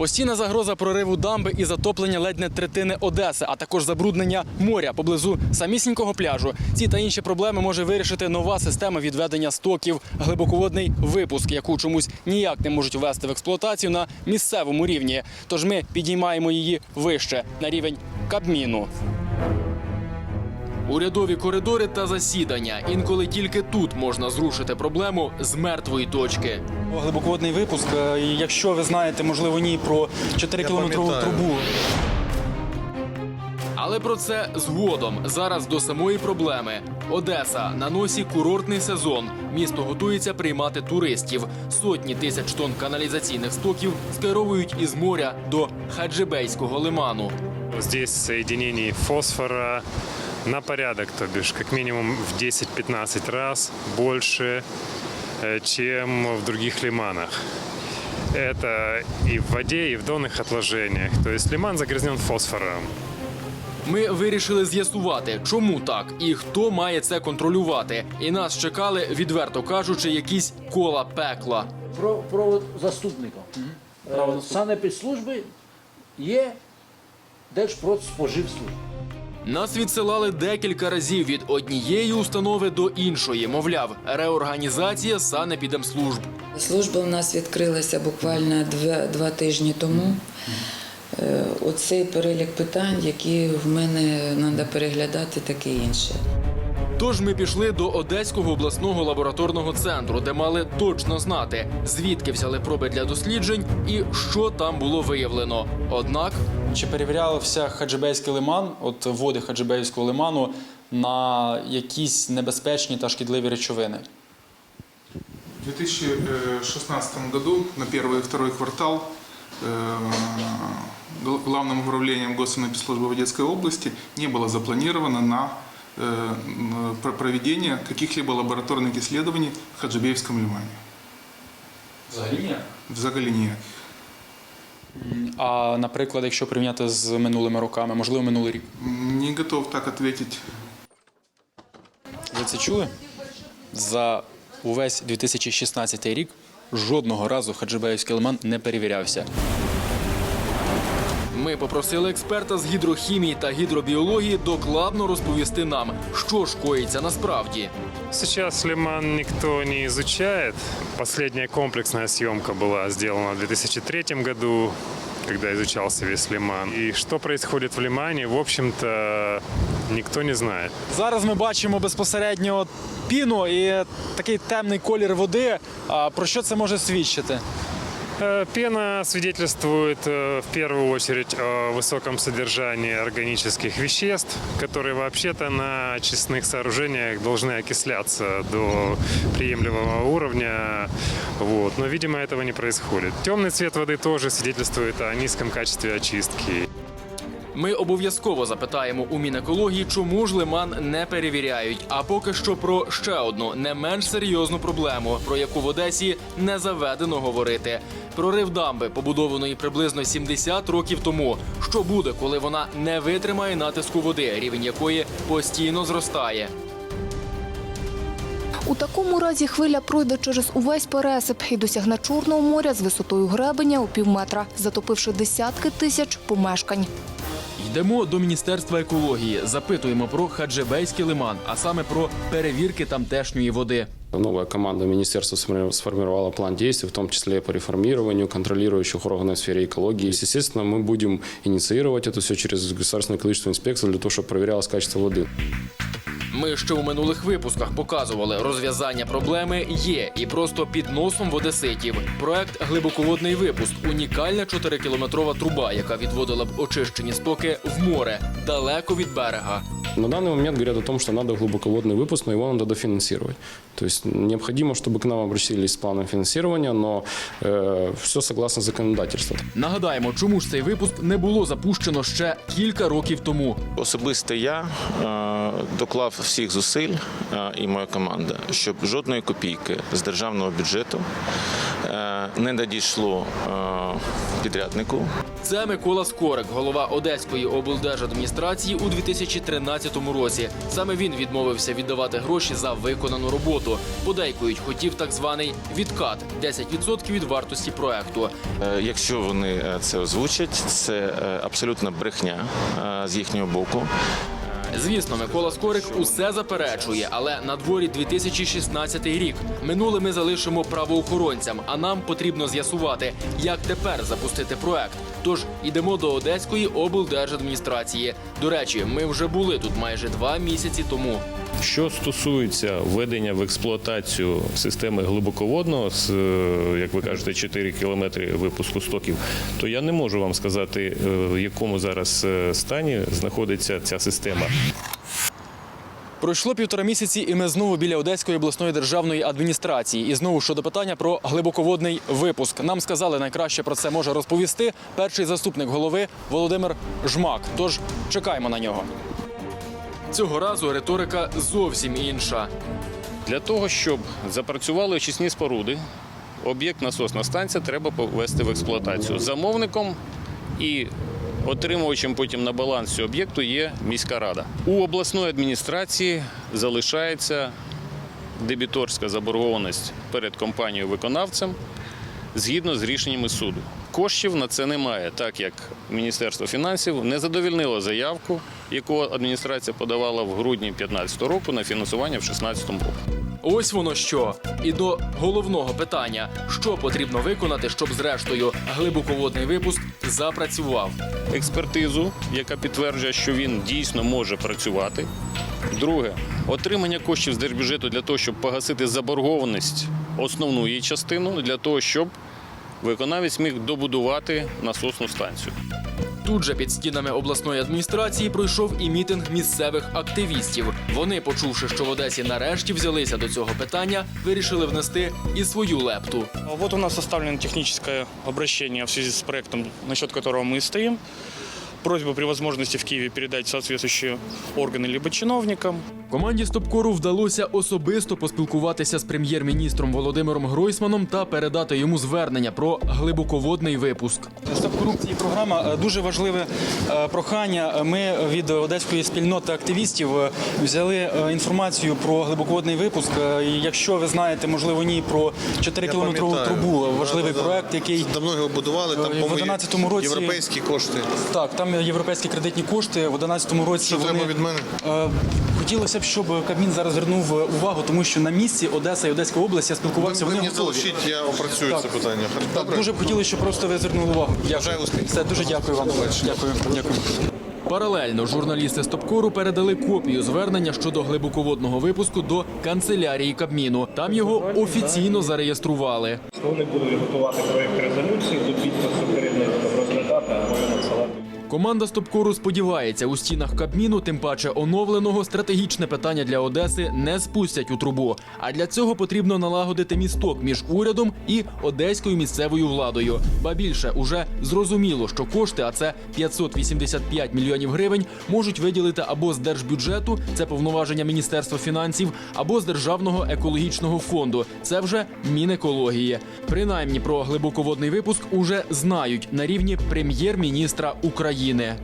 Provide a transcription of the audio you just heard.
Постійна загроза прориву дамби і затоплення ледь не третини Одеси, а також забруднення моря поблизу самісінького пляжу. Ці та інші проблеми може вирішити нова система відведення стоків, глибоководний випуск, яку чомусь ніяк не можуть ввести в експлуатацію на місцевому рівні. Тож ми підіймаємо її вище на рівень Кабміну. Урядові коридори та засідання. Інколи тільки тут можна зрушити проблему з мертвої точки. Глибоководний випуск. е, Якщо ви знаєте, можливо, ні про 4 кілометрову трубу. Але про це згодом. Зараз до самої проблеми. Одеса на носі курортний сезон. Місто готується приймати туристів. Сотні тисяч тонн каналізаційних стоків скеровують із моря до Хаджибейського лиману. Здесь соединений фосфора на порядок, то бишь как минимум в 10-15 раз больше, э, чем в других лиманах. Это и в воде, и в донных отложениях. То есть лиман загрязнен фосфором. Ми вирішили з'ясувати, чому так і хто має це контролювати. І нас чекали, відверто кажучи, якісь кола пекла. про, про заступника. Е, Санепідслужби є Держпродспоживслужба. Нас відсилали декілька разів від однієї установи до іншої. Мовляв, реорганізація санепідемслужб. Служба у нас відкрилася буквально два, два тижні тому. Е, Оцей перелік питань, які в мене треба переглядати, таке інше. Тож ми пішли до Одеського обласного лабораторного центру, де мали точно знати, звідки взяли проби для досліджень і що там було виявлено. Однак Чи перевірявся Хаджибейський лиман, от води Хаджибейського лиману, на якісь небезпечні та шкідливі речовини? В 2016 году на первый и второй квартал э, гл- Главным управлением Госsanэпидслужбы в Одесской области не было запланировано на э, м, про- проведение каких-либо лабораторных исследований в Хаджибеевском лимане. Взагалі ні. Взагалі. А наприклад, якщо порівняти з минулими роками, можливо, минулий рік. Не готов так ответить. Ви це чули? За увесь 2016 рік жодного разу Хаджибейський лиман не перевірявся. Ми попросили експерта з гідрохімії та гідробіології докладно розповісти нам, що ж коїться насправді. Сейчас лиман никто не изучает. Последняя комплексная съемка была сделана в 2003 году, когда изучался весь лиман. И что происходит в лимане, в общем-то, никто не знает. Зараз ми бачимо безпосередньо піну і такий темний колір води. А про що це може свідчити? Э, Пена свидетельствует э, в первую очередь о высоком содержании органических веществ, которые вообще-то на очистных сооружениях должны окисляться до приемлемого уровня. Вот. Но, видимо, этого не происходит. Темный цвет воды тоже свидетельствует о низком качестве очистки. Ми обов'язково запитаємо у Мінекології, чому ж лиман не перевіряють. А поки що про ще одну не менш серйозну проблему, про яку в Одесі не заведено говорити. Прорив дамби, побудованої приблизно 70 років тому. Що буде, коли вона не витримає натиску води, рівень якої постійно зростає? У такому разі хвиля пройде через увесь пересип і досягне Чорного моря з висотою гребеня у півметра, затопивши десятки тисяч помешкань. Йдемо до міністерства екології, запитуємо про Хаджибейський лиман, а саме про перевірки тамтешньої води. Новая команда министерства сформи- сформировала план действий, в том числе по реформированию контролирующих органов в сфере экологии. Естественно, мы будем инициировать это все через государственную экологическую инспекцию для того, чтобы проверялось качество воды. Ми ще у минулих випусках показували, розв'язання проблеми є і просто під носом в одеситів. Проект глибоководний випуск унікальна 4-кілометрова труба, яка відводила б очищені стоки в море далеко від берега. На данный момент говорят о том, что надо глубоководный выпуск, но его надо дофинансировать. То есть необходимо, чтобы к нам обратились с планом финансирования, но все согласно законодательству. Нагадаємо, чому ж цей випуск не було запущено ще кілька років тому. Особисто я е, доклав всіх зусиль е, і моя команда, щоб жодної копійки з державного бюджету е, не надійшло е, підряднику. Це Микола Скорик, голова Одеської облдержадміністрації у 2013 році. Саме він відмовився віддавати гроші за виконану роботу. Подейкують, хотів так званий відкат 10% від вартості проекту. Якщо вони це озвучать, це абсолютна брехня з їхнього боку. Звісно, Микола Скорик усе заперечує, але на дворі 2016 рік. Минуле ми залишимо правоохоронцям, а нам потрібно з'ясувати, як тепер запустити проект. Тож ідемо до Одеської облдержадміністрації. До речі, ми вже були тут майже два місяці тому. Що стосується введення в експлуатацію системи глибоководного з, е, як ви кажете, 4 кілометри випуску стоків, то я не можу вам сказати, е, в якому зараз е, стані знаходиться ця система. Пройшло півтора місяці, і ми знову біля Одеської обласної державної адміністрації. І знову щодо питання про глибоководний випуск. Нам сказали, найкраще про це може розповісти перший заступник голови Володимир Жмак. Тож чекаємо на нього. Цього разу риторика зовсім інша. Для того, щоб запрацювали очисні споруди, об'єкт насосна станція треба повести в експлуатацію. Замовником і отримувачем потім на баланс цього об'єкту є міська рада. У обласної адміністрації залишається дебіторська заборгованість перед компанією-виконавцем згідно з рішеннями суду. Коштів на це немає, так як Міністерство фінансів не задовільнило заявку, яку адміністрація подавала в грудні 2015 року на фінансування в 2016 році. Ось воно що. І до головного питання: що потрібно виконати, щоб зрештою глибоководний випуск запрацював. експертизу, яка підтверджує, що він дійсно може працювати. Друге, отримання коштів з держбюджету для того, щоб погасити заборгованість основну її частину, для того, щоб виконавець міг добудувати насосну станцію. Тут же під стінами обласної адміністрації пройшов і мітинг місцевих активістів. Вони, почувши, що в Одесі нарешті взялися до цього питання, вирішили внести і свою лепту. Вот у нас составлено технічне обращення в зв'язку з проектом, насчет щодо якого ми стоим. Просьба при возможности в Киеве передать соответствующие органы либо чиновникам. Команді Стопкору вдалося особисто поспілкуватися з прем'єр-міністром Володимиром Гройсманом та передати йому звернення про глибоководний випуск. Стоп корупції програма Е, дуже важливе е, прохання. Ми від одеської спільноти активістів е, взяли інформацію про глибоководний випуск. Якщо ви знаєте, можливо, ні про 4 кілометрову трубу, важливий Да, да, проект, який Давно його будували, там, в по-моєму, 11-му році- європейські кошти. так, там європейські кредитні кошти в 11-му році. Що вони, треба від мене? Е, Хотілося б, щоб Кабмін зараз звернув е, увагу, тому що на місці Одеса і Одеська область я спілкувався. Ви Вони мені залишіть, я опрацюю Так. це питання. Так, Добре? дуже б хотілося, щоб просто ви звернули увагу. Успіхів. Все, дуже дякую вам. Дякую. Дякую. Паралельно журналісти Стопкору передали копію звернення щодо глибоководного випуску до канцелярії Кабміну. Там його офіційно зареєстрували. Вони будуть готувати проєкт резолюції до підпису керівництва розглядати, а ми надсилати. Команда Стопкору сподівається, у стінах Кабміну, тим паче оновленого, стратегічне питання для Одеси не спустять у трубу. А для цього потрібно налагодити місток між урядом і одеською місцевою владою. Ба більше уже зрозуміло, що кошти, а це 585 мільйонів гривень, можуть виділити або з держбюджету, це повноваження Міністерства фінансів, або з державного екологічного фонду. Це вже Мінекології. Принаймні про глибоководний випуск уже знають на рівні прем'єр-міністра України.